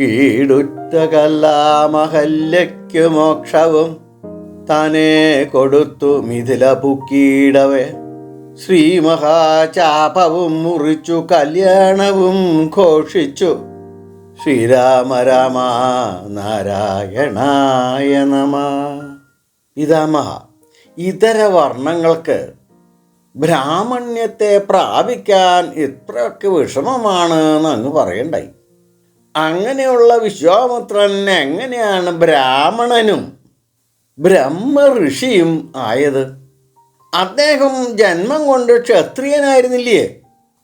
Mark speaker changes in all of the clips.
Speaker 1: ഈടുറ്റ കല്ലാമഹല്യയ്ക്കു മോക്ഷവും തനേ കൊടുത്തു മിഥില പുക്കീടവേ. ശ്രീമഹാചാപവും മുറിച്ചു കല്യാണവും ഘോഷിച്ചു. ശ്രീരാമ രാമ നാരായണായ നമ. പിതാമഹ ഇതര വർണങ്ങൾക്ക് ബ്രാഹ്മണ്യത്തെ പ്രാപിക്കാൻ ഇത്രയൊക്കെ വിഷമമാണ് എന്ന് അങ്ങ് പറയണ്ടായി. അങ്ങനെയുള്ള വിശ്വാമിത്രൻ എങ്ങനെയാണ് ബ്രാഹ്മണനും ബ്രഹ്മ ഋഷിയും ആയത്? അദ്ദേഹം ജന്മം കൊണ്ട് ക്ഷത്രിയനായിരുന്നില്ലേ?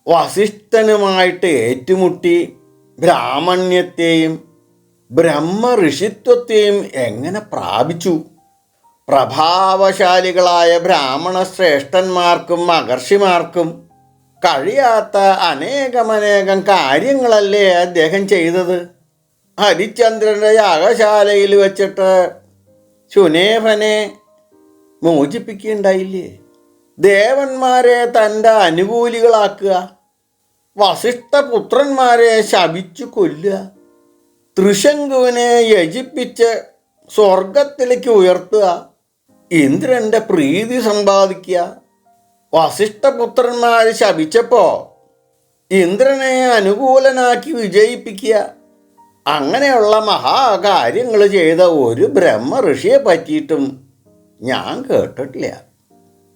Speaker 1: വസിഷ്ഠനുമായിട്ട് ഏറ്റുമുട്ടി ബ്രാഹ്മണ്യത്തെയും ബ്രഹ്മ ഋഷിത്വത്തെയും എങ്ങനെ പ്രാപിച്ചു? പ്രഭാവശാലികളായ ബ്രാഹ്മണ ശ്രേഷ്ഠന്മാർക്കും മഹർഷിമാർക്കും കഴിയാത്ത അനേകമനേകം കാര്യങ്ങളല്ലേ അദ്ദേഹം ചെയ്തത്? ഹരിചന്ദ്രന്റെ യാഗശാലയിൽ വെച്ചിട്ട് ശുനേഫനെ മോചിപ്പിക്കുകയുണ്ടായില്ലേ? ദേവന്മാരെ തന്റെ അനുകൂലികളാക്കുക വസിഷ്ഠപുത്രന്മാരെ ശപിച്ചു കൊല്ലുക ത്രിശങ്കുവിനെ യജിപ്പിച്ച് സ്വർഗത്തിലേക്ക് ഉയർത്തുക ഇന്ദ്രന്റെ പ്രീതി സമ്പാദിക്കുക വസിഷ്ഠപുത്രന്മാർ ശപിച്ചപ്പോ ഇന്ദ്രനെ അനുകൂലനാക്കി വിജയിപ്പിക്കുക. അങ്ങനെയുള്ള മഹാകാര്യങ്ങൾ ചെയ്ത ഒരു ബ്രഹ്മ ഋഷിയെ പറ്റിയിട്ടും ഞാൻ കേട്ടിട്ടില്ല.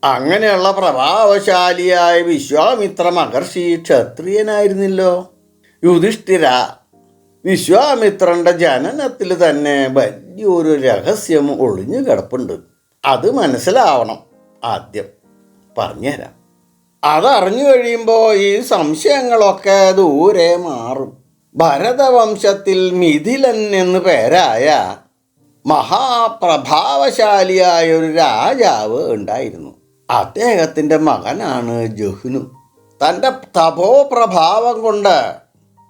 Speaker 1: അങ്ങനെയുള്ള പ്രഭാവശാലിയായ വിശ്വാമിത്ര മഹർഷി ക്ഷത്രിയനായിരുന്നല്ലോ. യുധിഷ്ഠിര വിശ്വാമിത്രന്റെ ജനനത്തിൽ തന്നെ വലിയൊരു രഹസ്യം ഒളിഞ്ഞു കിടപ്പുണ്ട് അത് മനസ്സിലാവണം ആദ്യം. പറഞ്ഞുതരാം. അതറിഞ്ഞു കഴിയുമ്പോൾ ഈ സംശയങ്ങളൊക്കെ ദൂരെ മാറും. ഭരതവംശത്തിൽ മിഥിലൻ എന്ന് പേരായ മഹാപ്രഭാവശാലിയായ ഒരു രാജാവ് ഉണ്ടായിരുന്നു. അദ്ദേഹത്തിന്റെ മകനാണ് ജഹ്നു. തന്റെ തപോപ്രഭാവം കൊണ്ട്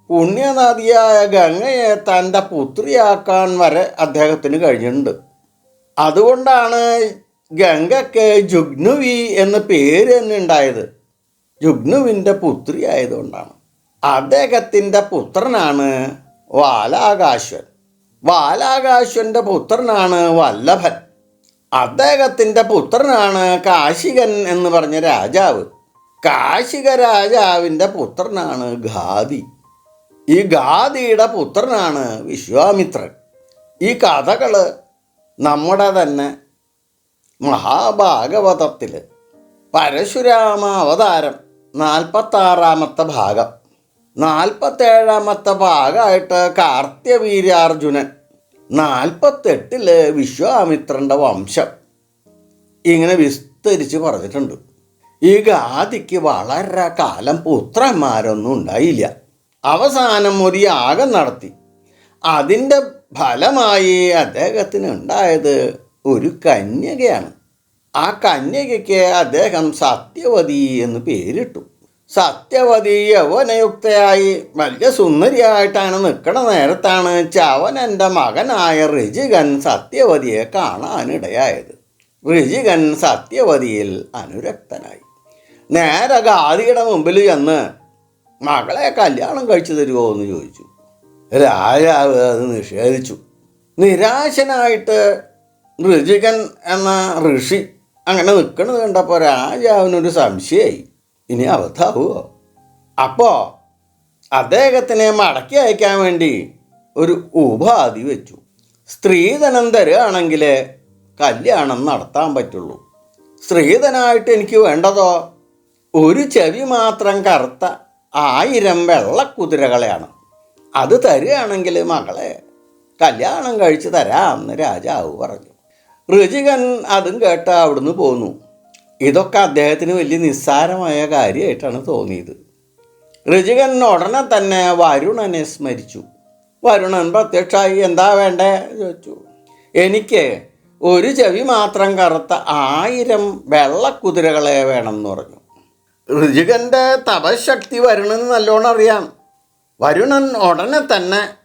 Speaker 1: പുണ്യനദിയായ ഗംഗയെ തന്റെ പുത്രിയാക്കാൻ വരെ അദ്ദേഹത്തിന് കഴിഞ്ഞിട്ടുണ്ട്. അതുകൊണ്ടാണ് ഗംഗയ്ക്ക് ജുഗ്നുവി എന്ന പേര് തന്നെ ഉണ്ടായത്. ജുഗ്നുവിന്റെ പുത്രി ആയതുകൊണ്ടാണ്. അദ്ദേഹത്തിന്റെ പുത്രനാണ് വാലാകാശ്വൻ. വാലാകാശ്വന്റെ പുത്രനാണ് വല്ലഭൻ. അദ്ദേഹത്തിന്റെ പുത്രനാണ് കാശികൻ എന്ന് പറഞ്ഞ രാജാവ്. കാശിക രാജാവിന്റെ പുത്രനാണ് ഖാദി. ഈ ഖാദിയുടെ പുത്രനാണ് വിശ്വാമിത്രൻ. ഈ കഥകൾ നമ്മുടെ തന്നെ മഹാഭാഗവതത്തിൽ പരശുരാമ അവതാരം നാൽപ്പത്താറാമത്തെ ഭാഗം. നാൽപ്പത്തേഴാമത്തെ ഭാഗമായിട്ട് കാർത്യവീര്യാർജുനൻ നാൽപ്പത്തെട്ടിൽ വിശ്വാമിത്രന്റെ വംശം. ഇങ്ങനെ വിസ്തരിച്ച് പറഞ്ഞിട്ടുണ്ട്. ഈ ഗാദിക്ക് വളരെ കാലം പുത്രന്മാരൊന്നും ഉണ്ടായില്ല. അവസാനം ഒരു യാഗം നടത്തി. അതിന്റെ ഫലമായി അദ്ദേഹത്തിന് ഉണ്ടായത് ഒരു കന്യകയാണ്. ആ കന്യകയ്ക്ക് അദ്ദേഹം സത്യവതി എന്ന് പേരിട്ടു. സത്യവതി യൗവനയുക്തയായി വലിയ സുന്ദരിയായിട്ടാണ് നിൽക്കണ നേരത്താണ് ചവനന്റെ മകനായ ഋജികൻ സത്യവതിയെ കാണാനിടയായത്. ഋജികൻ സത്യവതിയിൽ അനുരക്തനായി. നേരെ ഗാദിയുടെ മുമ്പിൽ ചെന്ന് മകളെ കല്യാണം കഴിച്ചു തരുമോ എന്ന് ചോദിച്ചു. രാജാവ് അത് നിഷേധിച്ചു. നിരാശനായിട്ട് ഋജികൻ എന്ന ഋഷി അങ്ങനെ നിൽക്കുന്നത് കണ്ടപ്പോൾ രാജാവിനൊരു സംശയമായി. ഇനി അവധാവുമോ അപ്പോൾ അദ്ദേഹത്തിനെ മടക്കി അയക്കാൻ വേണ്ടി ഒരു ഉപാധി വെച്ചു. സ്ത്രീധനം തരുകയാണെങ്കിൽ കല്യാണം നടത്താൻ പറ്റുള്ളൂ. സ്ത്രീധനായിട്ട് എനിക്ക് വേണ്ടതോ? ഒരു ചെവി മാത്രം കറുത്ത ആയിരം വെള്ളക്കുതിരകളെയാണ്. അത് തരികയാണെങ്കിൽ മകളെ കല്യാണം കഴിച്ച് തരാമെന്ന് രാജാവ് പറഞ്ഞു. ഋചികൻ അതും കേട്ട് അവിടുന്ന് പോന്നു. ഇതൊക്കെ അദ്ദേഹത്തിന് വലിയ നിസ്സാരമായ കാര്യമായിട്ടാണ് തോന്നിയത്. ഋചികൻ ഉടനെ തന്നെ വരുണനെ സ്മരിച്ചു. വരുണൻ പ്രത്യക്ഷമായി എന്താ വേണ്ടേ? ചോദിച്ചു. എനിക്ക് ഒരു ചെവി മാത്രം കറുത്ത ആയിരം വെള്ളക്കുതിരകളെ വേണം എന്ന് പറഞ്ഞു. ഋചികന്റെ തപശക്തി വരുണന് നല്ലോണം അറിയാം. വരുണൻ ഉടനെ തന്നെ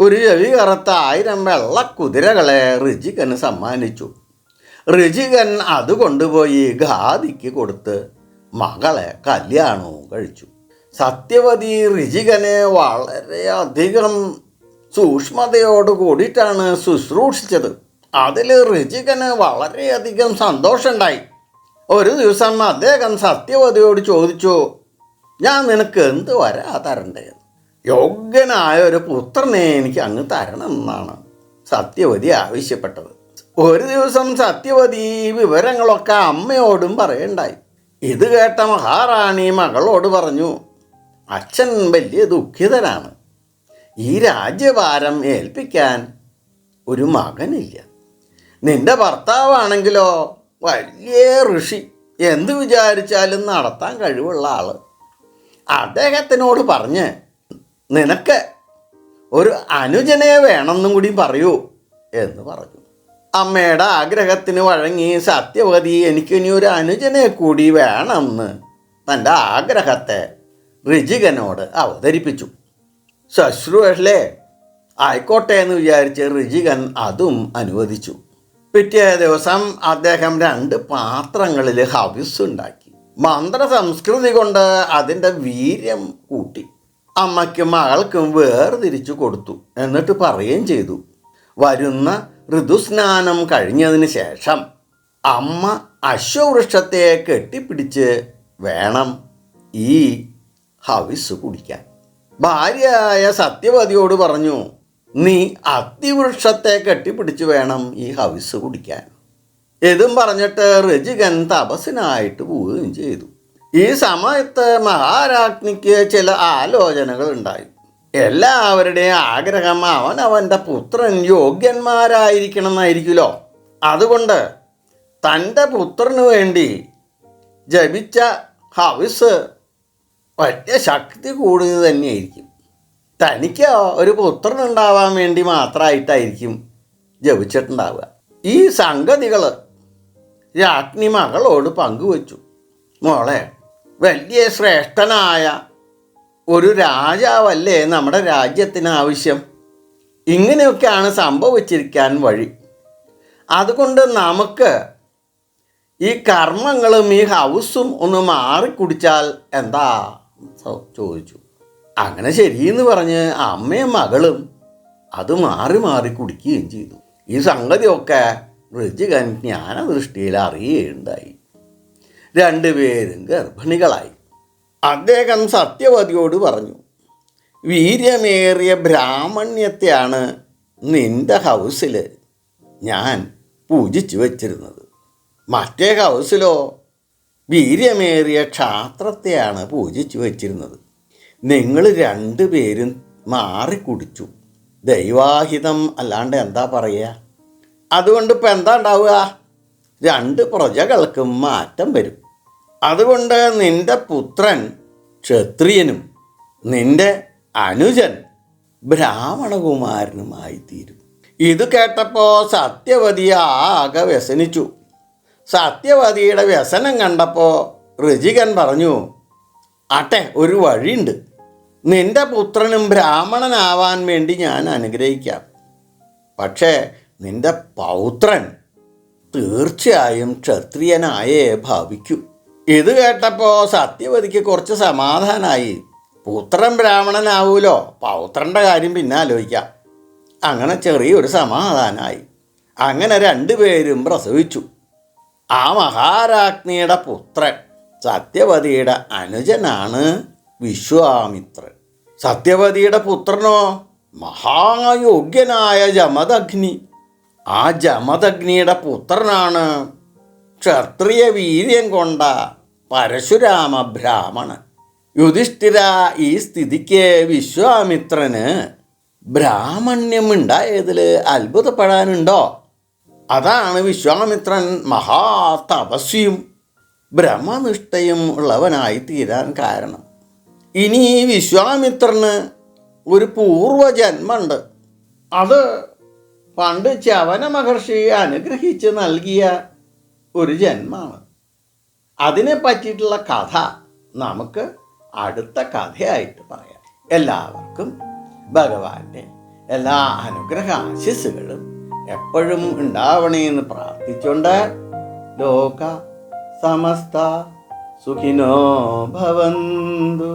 Speaker 1: ഒരു ചെവി കറുത്ത ആയിരം വെള്ളക്കുതിരകളെ ഋചികന് സമ്മാനിച്ചു. ഋജികൻ അത് കൊണ്ടുപോയി ഖാദിക്ക് കൊടുത്ത് മകളെ കല്യാണവും കഴിച്ചു. സത്യവതി ഋചികനെ വളരെയധികം സൂക്ഷ്മതയോട് കൂടിയിട്ടാണ് ശുശ്രൂഷിച്ചത്. അതിൽ ഋചികന് വളരെയധികം സന്തോഷമുണ്ടായി. ഒരു ദിവസം അദ്ദേഹം സത്യവതിയോട് ചോദിച്ചു ഞാൻ നിനക്ക് എന്ത് വരാ തരണ്ടേ യോഗ്യനായ ഒരു പുത്രനെ എനിക്ക് അങ്ങ് തരണം എന്നാണ് സത്യവതി ആവശ്യപ്പെട്ടത്. ഒരു ദിവസം സത്യവതി വിവരങ്ങളൊക്കെ അമ്മയോടും പറയണ്ടായി. ഇത് കേട്ട മഹാറാണി മകളോട് പറഞ്ഞു അച്ഛൻ വലിയ ദുഃഖിതനാണ്. ഈ രാജ്യഭാരം ഏൽപ്പിക്കാൻ ഒരു മകനില്ല. നിന്റെ ഭർത്താവാണെങ്കിലോ വലിയ ഋഷി. എന്ത് വിചാരിച്ചാലും നടത്താൻ കഴിവുള്ള ആൾ. അദ്ദേഹത്തിനോട് പറഞ്ഞ് നിനക്ക് ഒരു അനുജനെ വേണമെന്നും കൂടി പറയൂ എന്ന് പറഞ്ഞു. അമ്മയുടെ ആഗ്രഹത്തിന് വഴങ്ങി സത്യവതി എനിക്കിനി ഒരു അനുജനെ കൂടി വേണമെന്ന് തന്റെ ആഗ്രഹത്തെ ഋചികനോട് അവതരിപ്പിച്ചു. ശശ്രുവല്ലേ ആയിക്കോട്ടെ എന്ന് വിചാരിച്ച് ഋചികൻ അതും അനുവദിച്ചു. പിറ്റേ ദിവസം അദ്ദേഹം രണ്ട് പാത്രങ്ങളിൽ ഹവിസ് ഉണ്ടാക്കി മന്ത്ര സംസ്കൃതി കൊണ്ട് അതിന്റെ വീര്യം കൂട്ടി. അമ്മയ്ക്കും മകൾക്കും വേർതിരിച്ചു കൊടുത്തു. എന്നിട്ട് പറയുകയും ചെയ്തു. വരുന്ന ഋതുസ്നാനം കഴിഞ്ഞതിന് ശേഷം അമ്മ അശ്വവൃക്ഷത്തെ കെട്ടിപ്പിടിച്ച് വേണം ഈ ഹവിസ് കുടിക്കാൻ. ഭാര്യയായ സത്യവതിയോട് പറഞ്ഞു നീ അത്തിവൃക്ഷത്തെ കെട്ടിപ്പിടിച്ച് വേണം ഈ ഹവിസ് കുടിക്കാൻ. ഇതും പറഞ്ഞിട്ട് രചികൻ തപസ്സിനായിട്ട് പോവുകയും ചെയ്തു. ഈ സമയത്ത് മഹാരാജ്ഞിക്ക് ചില ആലോചനകൾ ഉണ്ടായി. എല്ലാവരുടെയും ആഗ്രഹം അവൻ അവന്റെ പുത്രൻ യോഗ്യന്മാരായിരിക്കണം എന്നായിരിക്കുമല്ലോ അതുകൊണ്ട് തന്റെ പുത്രന് വേണ്ടി ജപിച്ച ഹവിസ് വലിയ ശക്തി കൂടുന്നത് തന്നെയായിരിക്കും. തനിക്ക് ഒരു പുത്രൻ ഉണ്ടാവാൻ വേണ്ടി മാത്രമായിട്ടായിരിക്കും ജപിച്ചിട്ടുണ്ടാവുക. ഈ സംഗതികൾ രാജ്ഞി മകളോട് പങ്കുവച്ചു. മോളെ വലിയ ശ്രേഷ്ഠനായ ഒരു രാജാവല്ലേ നമ്മുടെ രാജ്യത്തിന് ആവശ്യം? ഇങ്ങനെയൊക്കെയാണ് സംഭവിച്ചിരിക്കാൻ വഴി. അതുകൊണ്ട് നമുക്ക് ഈ കർമ്മങ്ങളും ഈ ഹൗസും ഒന്ന് മാറിക്കുടിച്ചാൽ എന്താ? ചോദിച്ചു. അങ്ങനെ ശരിയെന്ന് പറഞ്ഞ് അമ്മയും മകളും അത് മാറി മാറി കുടിക്കുകയും ചെയ്തു. ഈ സംഗതിയൊക്കെ ഋജികൻ ജ്ഞാനദൃഷ്ടിയിൽ അറിയുകയുണ്ടായി. രണ്ടുപേരും ഗർഭിണികളായി. അദ്ദേഹം സത്യവതിയോട് പറഞ്ഞു വീര്യമേറിയ ബ്രാഹ്മണ്യത്തെയാണ് നിന്റെ ഹൗസിൽ ഞാൻ പൂജിച്ചു വച്ചിരുന്നത്. മറ്റേ ഹൗസിലോ വീര്യമേറിയ ക്ഷാത്രത്തെയാണ് പൂജിച്ചു വച്ചിരുന്നത്. നിങ്ങൾ രണ്ടുപേരും മാറിക്കുടിച്ചു ദൈവാഹിതം അല്ലാണ്ട് എന്താ പറയുക? അതുകൊണ്ട് ഇപ്പം എന്താ ഉണ്ടാവുക? രണ്ട് പ്രജകൾക്കും മാറ്റം വരും. അതുകൊണ്ട് നിന്റെ പുത്രൻ ക്ഷത്രിയനും നിന്റെ അനുജൻ ബ്രാഹ്മണകുമാരനുമായി തീരും ഇത് കേട്ടപ്പോൾ സത്യവതി ആകെ വ്യസനിച്ചു. സത്യവതിയുടെ വ്യസനം കണ്ടപ്പോൾ ഋചികൻ പറഞ്ഞു ആട്ടെ ഒരു വഴിയുണ്ട്. നിന്റെ പുത്രനും ബ്രാഹ്മണനാവാൻ വേണ്ടി ഞാൻ അനുഗ്രഹിക്കാം. പക്ഷേ നിന്റെ പൗത്രൻ തീർച്ചയായും ക്ഷത്രിയനായേ ഭാവിക്കൂ. ഇത് കേട്ടപ്പോൾ സത്യവതിക്ക് കുറച്ച് സമാധാനമായി പുത്രൻ ബ്രാഹ്മണനാവൂലോ? പൗത്രന്റെ കാര്യം പിന്നെ ആലോചിക്കാം. അങ്ങനെ ചെറിയൊരു സമാധാനമായി അങ്ങനെ രണ്ടുപേരും പ്രസവിച്ചു. ആ മഹാരാജ്ഞിയുടെ പുത്രൻ സത്യവതിയുടെ അനുജനാണ് വിശ്വാമിത്രൻ. സത്യവതിയുടെ പുത്രനോ? മഹായോഗ്യനായ ജമദഗ്നി. ആ ജമദഗ്നിയുടെ പുത്രനാണ് ക്ഷത്രിയ വീര്യം കൊണ്ട പരശുരാമ ബ്രാഹ്മണൻ. യുധിഷ്ഠിര ഈ സ്ഥിതിക്ക് വിശ്വാമിത്രന് ബ്രാഹ്മണ്യം ഉണ്ടായതിൽ അത്ഭുതപ്പെടാനുണ്ടോ? അതാണ് വിശ്വാമിത്രൻ മഹാതപസ്വിയും ബ്രഹ്മനിഷ്ഠയും ഉള്ളവനായി തീരാൻ കാരണം. ഇനി വിശ്വാമിത്രന് ഒരു പൂർവജന്മുണ്ട് അത് പണ്ട് ചവന മഹർഷി അനുഗ്രഹിച്ച് നൽകിയ ഒരു ജന്മമാണ്. അതിനെ പറ്റിയിട്ടുള്ള കഥ നമുക്ക് അടുത്ത കഥയായിട്ട് പറയാം. എല്ലാവർക്കും ഭഗവാന്റെ എല്ലാ അനുഗ്രഹ ആശിസ്സുകളും എപ്പോഴും ഉണ്ടാവണേന്ന് പ്രാർത്ഥിച്ചുകൊണ്ട് ലോക സമസ്ത സുഖിനോ ഭവന്തു.